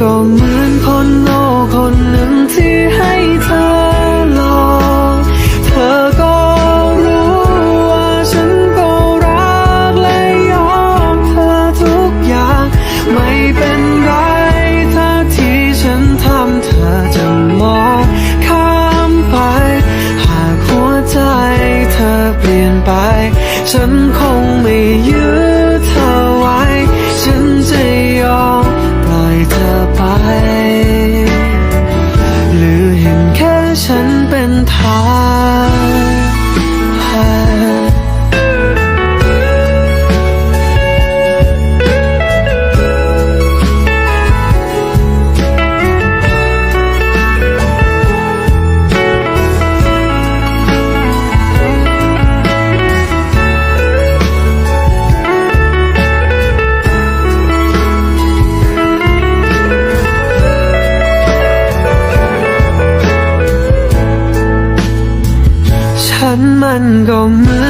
ก็เหมือนคนโง่คนหนึ่งที่ให้เธอหลอกเธอก็รู้ว่าฉันก็รักและยอมเธอทุกอย่าง ไม่เป็นไรถ้าที่ฉันทำเธอจะมองข้ามไป หากหัวใจเธอเปลี่ยนไป ฉันคง มันก็เหมือน